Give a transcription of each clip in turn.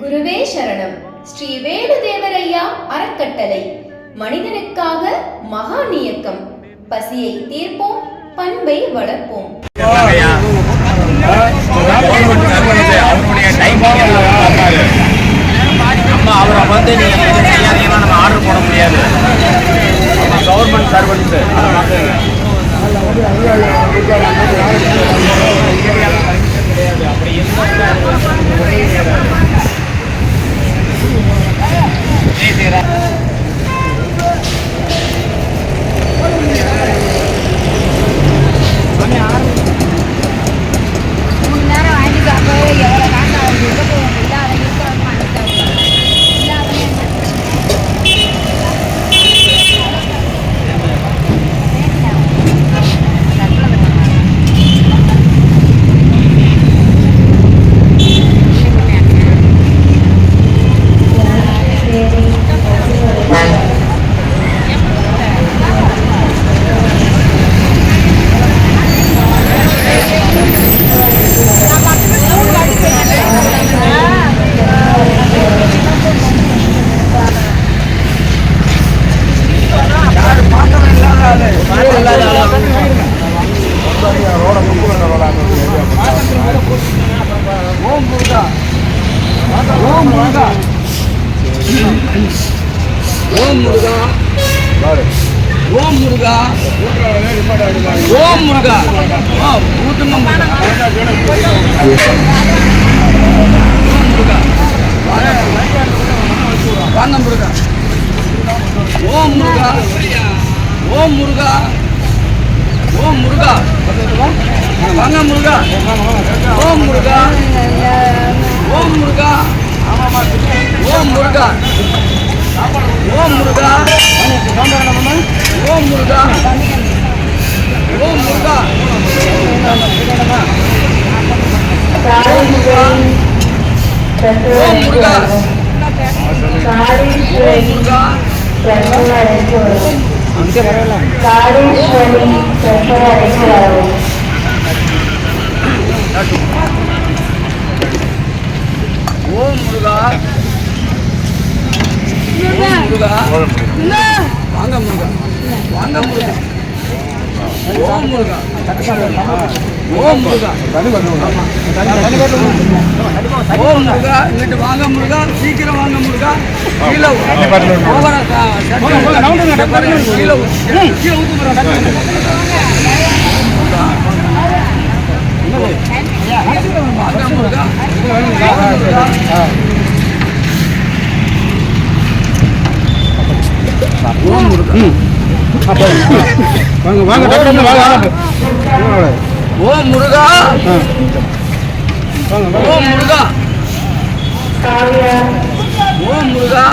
குருவே சரணம். ஸ்ரீ வேணுதேவரையா அறக்கட்டளை. மனிதனுக்காக மகான் இயக்கம் பசியை தீர்ப்போம் பண்பை வளர்ப்போம். ஓம் முருகா ஓம் முருகா ஓம் முருகா முருகா வாங்க முருகா ஓம் முருகா ஓம் முருகா ஓம் முருகா வாங்க முருகா ஓம் முருகா ஓம் முருகா ஓம் முருகா ஓம் முருகா ஓம் முருகா ஓம் முருகா ஓம் முருகா ஓம் முருகா ஓம் முருகா ஓம் முருகா. முருகா. வாங்க முருகா. வாங்க முருகா. ஓம் முருகா. ஓம் முருகா. ஓம் முருகா. இங்கிட்டு வாங்க முருகா. சீக்கிரம் வாங்க முருகா. கீழே கீழே ஊத்து வாங்க வாங்க டாக்டர் வாங்க. ஓ முருகா ஓ முருகா ஓ முருகா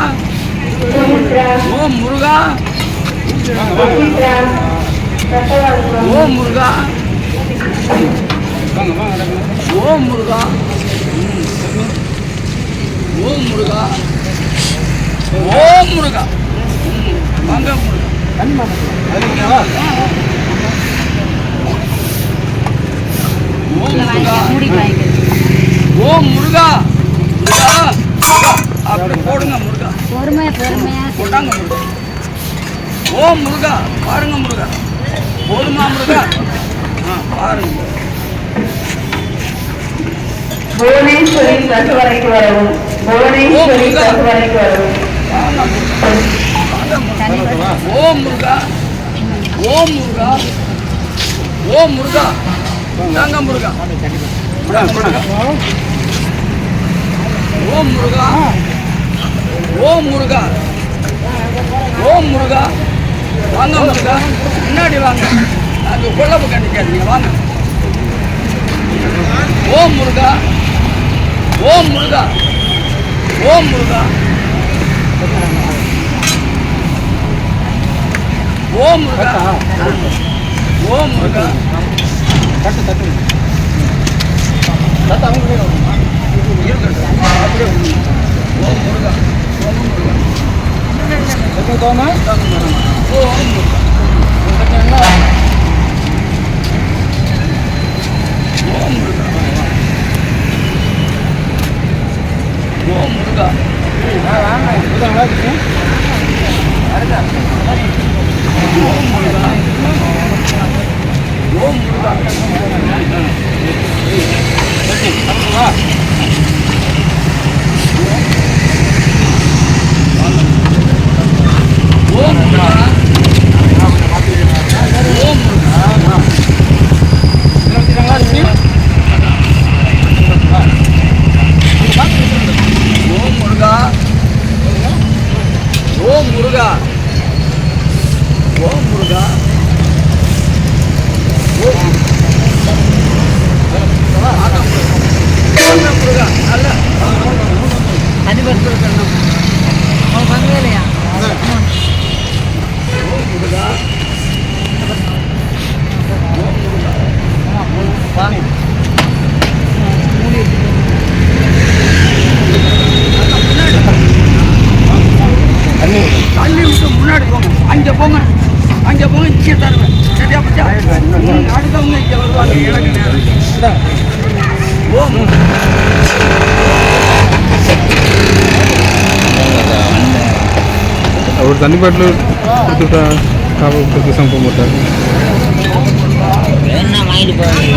ஓ முருகா. ஓ முருகா. ஓம் முருகா ஓம் முருகா ஓம் முருகா வாங்க முருகா ஓம் முருகா ஓம் முருகா முருகா முருகா. அப்படி போடுங்க முருகா பொறுமையா பொறுமையா போட்டாங்க முருகா ஓம் முருகா. பாருங்க முருகா. போதுமா முருகா? ஆ பாருங்க. புவனேஸ்வரி கட்டுவரைக்கு வரவும் புவனேஸ்வரி கட்டுவரைக்கு வரவும். ஓம் முருகா. ஓம் முருகா. ஓம் முருகா. தாங்க முருகா. ஓம் முருகா. ஓம் முருகா. ஓம் முருகா. வாங்க முருகா. முன்னாடி வாங்க. அது கொள்ளப்பு கண்டிக்காதீங்க வாங்க. ஓம் முருகா. ஓம் முருகா. ஓம் முருகா. ஓம் முருகா. ஓம் முருகா. தட்டு தட்டு. அப்படியே விடுங்க. ஓம் முருகா. ஓம் முருகா ஓம் முருகா. ஓம் முருகா முன்னாடி போங்க அங்கே போங்க அங்கே போங்க இங்கே தருவேன் சரியா பச்சா ம், அடுத்தவங்க இங்கே வருவாங்க எனக்கு நேரம் ஓம் அவர் தண்ணி பாட்டில் கொடுத்துட்டா காப்பா கொடுத்து சம்பவம் போட்டார் வேணா வாங்கிட்டு போய்